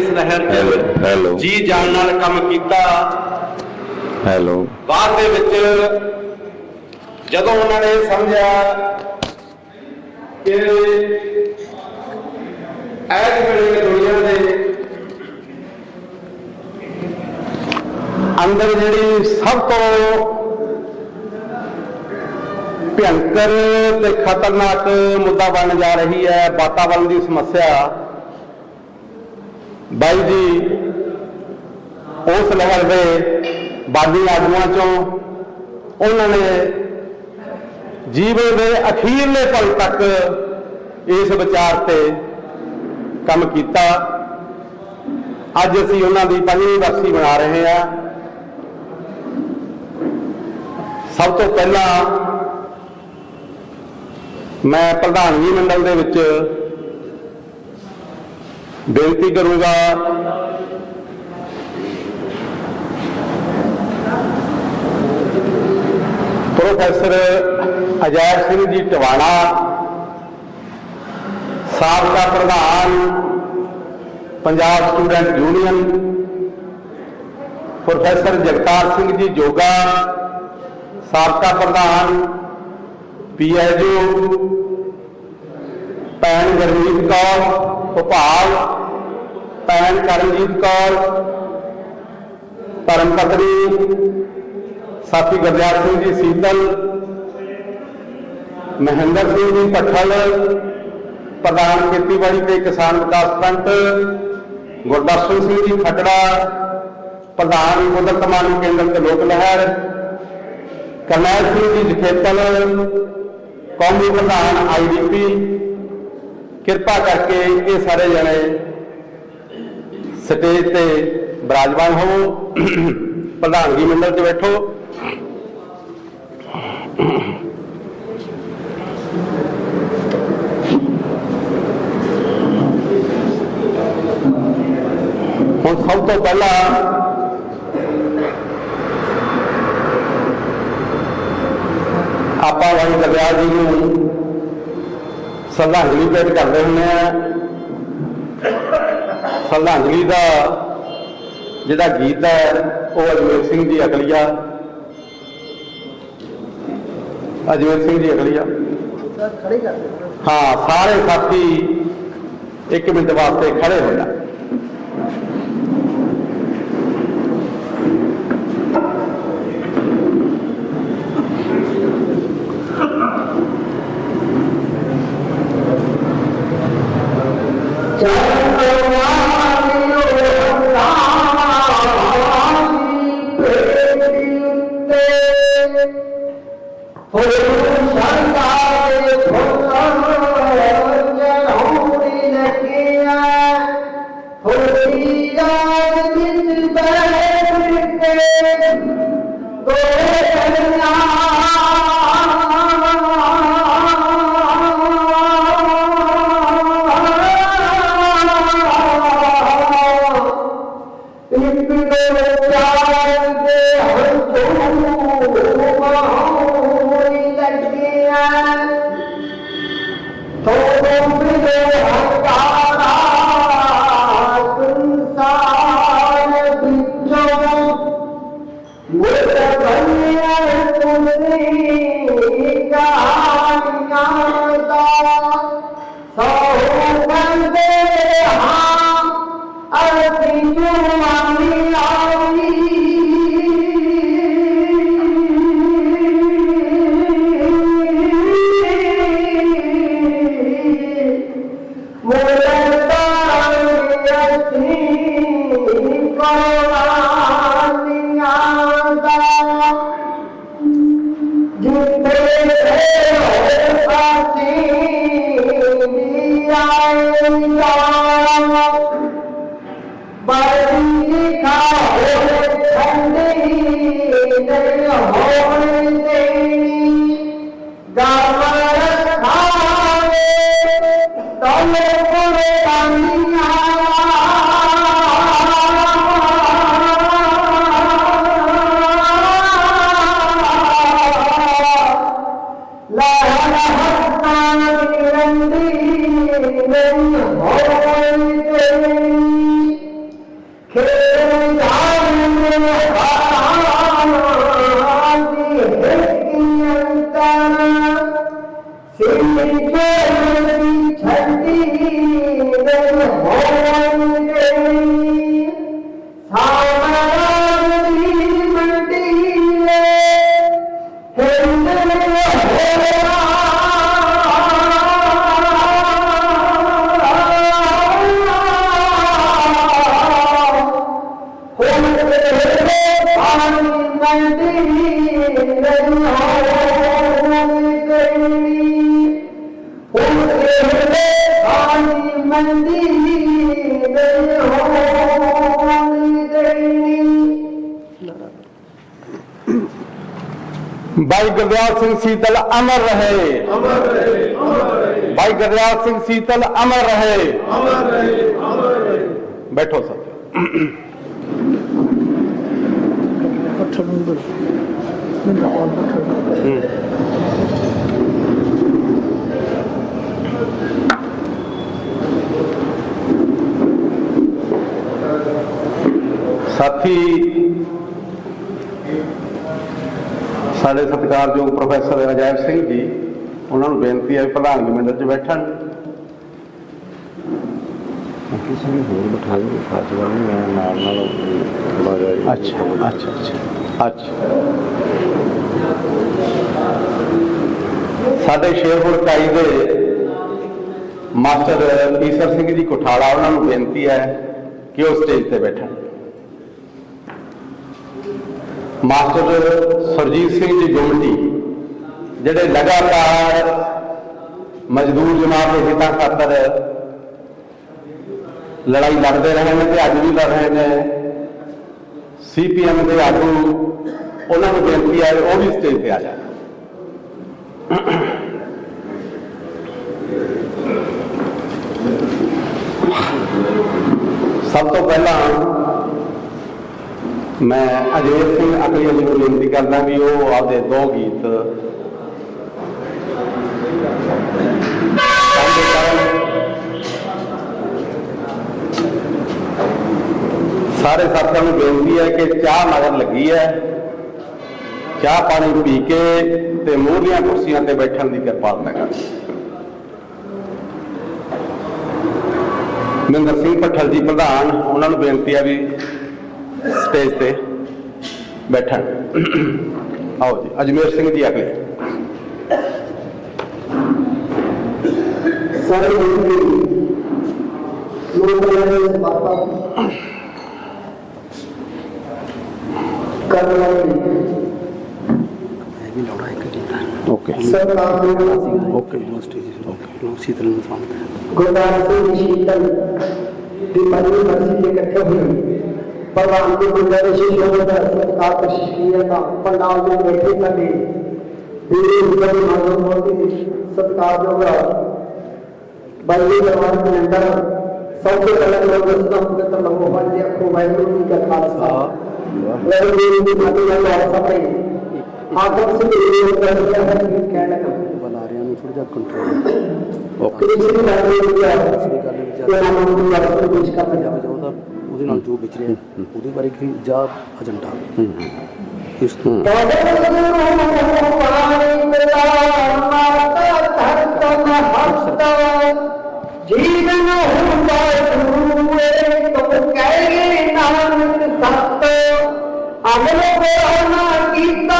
ਇਸ ਲਹਿਰ ਹੈਲੋ 'ਚ ਹੈਲੋ। ਜੀ ਜਾਨ ਨਾਲ ਕੰਮ ਕੀਤਾ। ਹੈਲੋ। ਬਾਅਦ ਦੇ ਵਿੱਚ ਜਦੋਂ ਉਹਨਾਂ ਨੇ ਸਮਝਿਆ ਕਿ ਐਸ ਵੇਲੇ ਦੁਨੀਆ ਦੇ ਅੰਦਰ ਜਿਹੜੀ ਸਭ ਤੋਂ ਭਿਅੰਕਰ ਤੇ ਖਤਰਨਾਕ ਮੁੱਦਾ ਬਣ ਜਾ ਰਹੀ ਹੈ ਵਾਤਾਵਰਣ ਦੀ ਸਮੱਸਿਆ ਬਾਈ ਜੀ, ਉਸ ਲਹਿਰ ਦੇ ਬਾਦੀ ਆਗੂਆਂ ਚੋਂ ਉਹਨਾਂ ਨੇ ਜੀਵਨ ਦੇ ਅਖੀਰਲੇ ਪਲ ਤੱਕ ਇਸ ਵਿਚਾਰ ਤੇ ਕੰਮ ਕੀਤਾ। ਅੱਜ ਅਸੀਂ ਉਹਨਾਂ ਦੀ ਪੰਜਵੀਂ ਵਰਸੀ ਮਨਾ ਰਹੇ ਹਾਂ। ਸਭ ਤੋਂ ਪਹਿਲਾਂ ਮੈਂ ਪ੍ਰਧਾਨਗੀ ਮੰਡਲ ਦੇ ਵਿੱਚ ਬੇਨਤੀ ਕਰੂੰਗਾ। ਪ੍ਰੋਫੈਸਰ ਅਜੈਬ ਸਿੰਘ ਜੀ ਟਵਾਣਾ, ਸਾਬਕਾ ਪ੍ਰਧਾਨ, Punjab student union, professor Jagtar Singh ji Joga, ਸਾਬਕਾ ਪ੍ਰਧਾਨ ਪੀਐਜਓ ਭੈਣ ਗੁਰਮੀਤ ਕੌਰ, ਭੋਪਾਲ ਭੈਣ ਕਰਨਜੀਤ ਕੌਰ, ਧਰਮ ਪਤਨੀ ਸਾਥੀ ਗੁਰਦਿਆਲ ਸਿੰਘ ਜੀ ਸੀਤਲ, ਮਹਿੰਦਰ ਸਿੰਘ ਜੀ ਪੱਠਲ ਪ੍ਰਧਾਨ ਖੇਤੀਬਾੜੀ ਤੇ ਕਿਸਾਨ ਵਿਕਾਸ ਫਰੰਟ ਗੁਰਦਰਸ਼ਨ ਸਿੰਘ ਜੀ ਖਟੜਾ, ਪ੍ਰਧਾਨ ਕੁਦਰਤ ਮਾਨੂ ਕੇਂਦਰ ਤੇ ਲੋਕ ਲਹਿਰ, ਕਰਨੈਲ ਸਿੰਘ ਜੀ ਜਖੇਤਲ, ਕੌਮੀ ਪ੍ਰਧਾਨ ਆਈਡੀਪੀ ਕਿਰਪਾ ਕਰਕੇ ਇਹ ਸਾਰੇ ਜਣੇ ਸਟੇਜ ਤੇ ਬਿਰਾਜਮਾਨ ਹੋਵੋ। ਪ੍ਰਧਾਨਗੀ ਮੰਡਲ 'ਚ ਬੈਠੋ। ਹੁਣ ਸਭ ਤੋਂ ਪਹਿਲਾਂ ਆਪਾਂ ਵਾਲੀ ਦਰਿਆ ਜੀ ਨੂੰ ਸ਼ਰਧਾਂਜਲੀ ਭੇਟ ਕਰਦੇ ਹੁੰਦੇ ਆ ਸ਼ਰਧਾਂਜਲੀ ਦਾ ਜਿਹੜਾ ਗੀਤ ਹੈ, ਉਹ ਅਜਮੇਰ ਸਿੰਘ ਜੀ ਅਗਲੀਆ ਅਜਮੇਰ ਸਿੰਘ ਜੀ ਅਗਲੀਆ ਹਾਂ ਸਾਰੇ ਸਾਥੀ ਇੱਕ ਮਿੰਟ ਵਾਸਤੇ ਖੜੇ ਹੋ ਜਾ। Tchau! দামার ভাবে তলে পড়ে আমি ਭਾਈ ਗੁਰਦਿਆਲ ਸਿੰਘ ਸੀਤਲ ਅਮਰ ਰਹੇ। ਅਮਰ ਰਹੇ ਅਮਰ ਰਹੇ ਭਾਈ ਗੁਰਦਿਆਲ ਸਿੰਘ ਸੀਤਲ ਅਮਰ ਰਹੇ। ਅਮਰ ਰਹੇ ਅਮਰ ਰਹੇ ਬੈਠੋ ਸਾਥੀ ਸਾਡੇ ਸਤਿਕਾਰਯੋਗ ਪ੍ਰੋਫੈਸਰ ਅਜੈਬ ਸਿੰਘ ਜੀ ਉਹਨਾਂ ਨੂੰ ਬੇਨਤੀ ਹੈ ਵੀ ਪ੍ਰਧਾਨਗੀ ਮੰਡਲ 'ਚ ਬੈਠਣ। ਕਿਸੇ ਨੂੰ ਹੋਰ ਬਿਠਾ ਖਾਸ ਗੱਲ ਨਹੀਂ ਮੈਂ ਨਾਲ ਨਾਲ ਥੋੜਾ ਜਿਹਾ ਅੱਛਾ ਅੱਛਾ ਅੱਛਾ। ਅੱਛਾ। ਸਾਡੇ ਸ਼ੇਰਪੁਰ ਕਾਈ ਦੇ ਮਾਸਟਰ ਈਸਰ ਸਿੰਘ ਜੀ ਕੋਠਾਲਾ, ਉਹਨਾਂ ਨੂੰ ਬੇਨਤੀ ਹੈ ਕਿ ਉਹ ਸਟੇਜ ਤੇ ਬੈਠਣ। ਮਾਸਟਰ ਸਰਜੀਤ ਸਿੰਘ ਜੀ ਗੁੰਮਟੀ, ਜਿਹੜੇ ਲਗਾਤਾਰ ਮਜ਼ਦੂਰ ਜਮਾਤ ਦੇ ਹਿੱਤਾਂ ਖਾਤਰ ਲੜਾਈ ਲੜਦੇ ਰਹੇ ਨੇ ਤੇ ਅੱਜ ਵੀ ਲੜ ਰਹੇ ਨੇ, ਸੀਪੀਐਮ ਦੇ ਆਗੂ, ਉਹਨਾਂ ਨੂੰ ਬੇਨਤੀ ਹੈ ਉਹ ਵੀ ਸਟੇਜ ਤੇ ਆ ਜਾਣ। ਸਭ ਤੋਂ ਪਹਿਲਾਂ ਮੈਂ ਅਜੇਤ ਸਿੰਘ ਅਕਲੀ ਜੀ ਨੂੰ ਬੇਨਤੀ ਕਰਦਾ ਵੀ ਉਹ ਆਪਦੇ ਦੋ ਗੀਤ ਸਾਂਝੇ ਸਾਰੇ ਸਾਥੀਆਂ ਨੂੰ ਬੇਨਤੀ ਹੈ ਕਿ ਚਾਹ ਮਗਰ ਲੱਗੀ ਹੈ। ਚਾਹ ਪਾਣੀ ਪੀ ਕੇ ਤੇ ਮੂਹਰੀਆਂ ਕੁਰਸੀਆਂ ਤੇ ਬੈਠਣ ਦੀ ਕਿਰਪਾਲਤਾ ਕਰੋ ਮਹਿੰਦਰ ਸਿੰਘ ਪੱਠਲ ਜੀ ਪ੍ਰਧਾਨ ਉਹਨਾਂ ਨੂੰ ਬੇਨਤੀ ਹੈ ਵੀ ਸਟੇਜ ਤੇ ਬੈਠਣ। ਆਓ ਜੀ ਅਜਮੇਰ ਸਿੰਘ ਜੀ ਅਗਲੇ। ਓਕੇ ਓਕੇ ਗੁਰਦਾਸ ਸਿੰਘ ਸ਼ੀਤਲ ਦੀ ਮਨੀ ਮਰਜ਼ੀ ਦੇ ਇਕੱਠੇ ਹੋਏ ਭਗਵਾਨ ਦੇ ਗੁਰਦਾਰੇ ਸ਼ਿਸ਼ੋਂ ਦਾ ਸਤਿਕਾਰ ਪ੍ਰਸ਼ੀਆ ਦਾ ਪੰਡਾਲ ਦੇ ਬੈਠੇ ਸਾਡੇ ਵੀਰੇ ਉਪਰ ਮਾਨਵ ਮੋਤੀ ਸਤਿਕਾਰ ਜੋਗਾ ਬਾਈ ਦਰਬਾਰ ਦੇ ਅੰਦਰ ਸਭ ਤੋਂ ਪਹਿਲਾਂ ਲੋਕ ਉਸ ਦਾ ਪਵਿੱਤਰ ਲਹੂ ਹਰ ਦੇ ਅੱਖੋਂ ਵਾਹਿਗੁਰੂ ਜੀ ਕਾ ਖਾਲਸਾ ਵਾਹਿਗੁਰੂ ਜੀ ਕੀ ਫਤਿਹ ਦਾ ਸਭੇ ਆਦਮ ਸਿੰਘ ਜੀ ਦੇ ਦਰਜਾ ਹੈ ਕਿ ਕਹਿਣਾ ਬੁਲਾਰਿਆਂ ਨੂੰ ਥੋੜਾ ਜਿਹਾ ਕੰਟਰੋਲ ਓਕੇ ਕਿਸੇ ਵੀ ਗੱਲ ਦੇ ਵਿੱਚ ਅਸਲੀ ਗੱਲ ਵਿੱਚ ਤੇ ਨਾਮ ਨੂੰ ਵਰਤੋਂ ਵਿੱਚ ਕਰਨਾ ਜਾਂ ਉਹਦਾ ਉਹਦੇ ਨਾਲ ਜੋ ਵਿਚ ਰਿਹਾ ਉਹਦੇ ਬਾਰੇ ਕੀ ਜਾਂ ਏਜੰਡਾ ਇਸ ਤੋਂ ਜੀਵਨ ਹੁੰਦਾ ਸੂਏ ਤੁਮ ਕਹਿ ਨਾਨਕ ਸਤ ਅਮਲ ਬੋਲਣਾ ਕੀਤਾ ਤੁਮ ਕੀ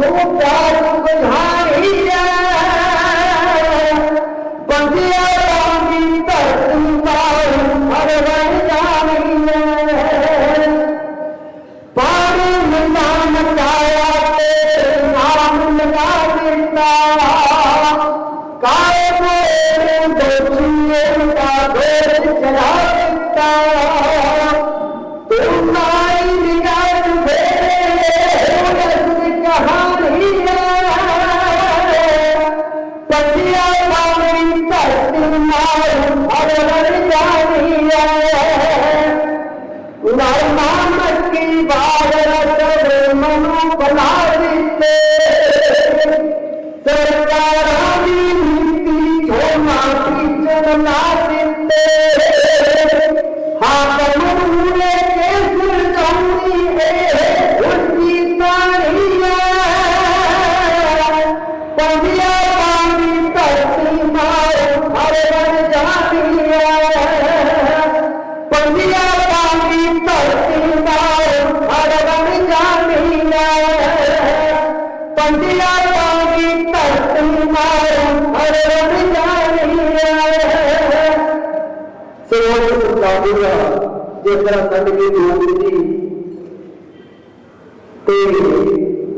ਲੋਹੀ ਕਿਥੋਂ ਰਸਦ ਮਨੁ ਬਣਾ ਦਿੱਤੇ ਸਰਕਾਰਾਂ ਦੀ ਨੀਤੀ ਝੋਨਾ ਟੀਚਰ ਨਾ ਤਰ੍ਹਾਂ ਸੰਤ ਕੀ ਜੋਗ ਜੀ ਤੇ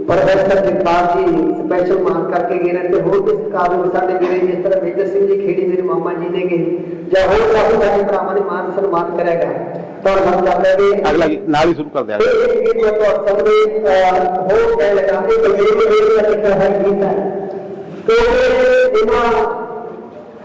ਪ੍ਰੋਫੈਸਰ ਜਗਪਾਲ ਜੀ ਸਪੈਸ਼ਲ ਮਾਨ ਕਰਕੇ ਗਏ ਨੇ ਤੇ ਹੋਰ ਕਿਸ ਕਾਰਨ ਸਾਡੇ ਵੀਰੇ ਜਿਸ ਤਰ੍ਹਾਂ ਮੇਜਰ ਸਿੰਘ ਜੀ ਖੇੜੀ ਮੇਰੇ ਮਾਮਾ ਜੀ ਨੇ ਗਏ ਜਾਂ ਹੋਰ ਕਾਫੀ ਸਾਡੇ ਭਰਾਵਾਂ ਨੇ ਮਾਨ ਸਨਮਾਨ ਕਰਿਆ ਗਿਆ। ਤਾਂ ਹਮ ਚਾਹੁੰਦੇ ਕਿ ਅਗਲਾ ਨਾਲ ਹੀ ਸ਼ੁਰੂ ਕਰ ਦਿਆ ਇਹ ਗੀਤ ਮੈਂ ਤੁਹਾਡੇ ਸਾਹਮਣੇ ਹੋਰ ਕਹਿ ਲਗਾ ਕਿ ਮੇਰੇ ਮੇਰੇ ਦਾ ਇੱਕ ਹੈ ਗੀਤ ਹੈ। ਤੇ ਇਹਨਾਂ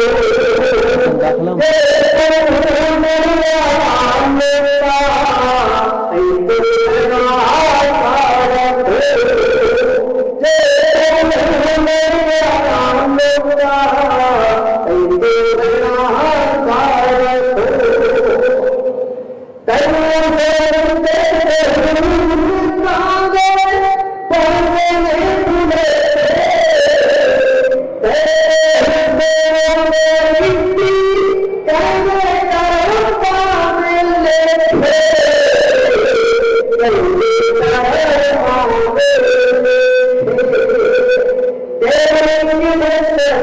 দেখলাম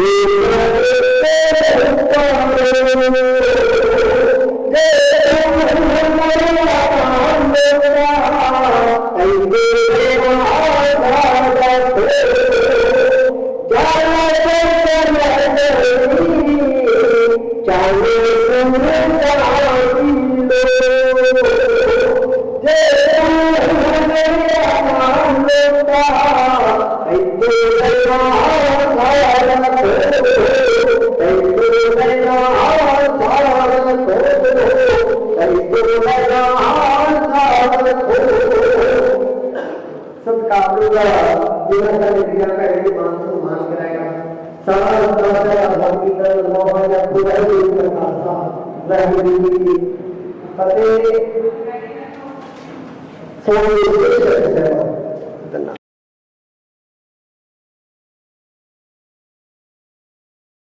Amen. ਦਾ ਜਿਹੜਾ ਸਾਡੇ ਪਿਆ ਘਰੇ ਦੇ ਮਾਨ ਸਨਮਾਨ ਕਰਾਏਗਾ ਸਾਰਾ ਰਸਤਾ ਦਾ ਆਜ਼ਾਦੀ ਦਾ ਲੋਹਾ ਦਾ ਪੂਰਾ ਹੀ ਕਰਦਾ ਵਾਹਿਗੁਰੂ ਜੀ ਕੀ ਫਤਿਹ ਦੇ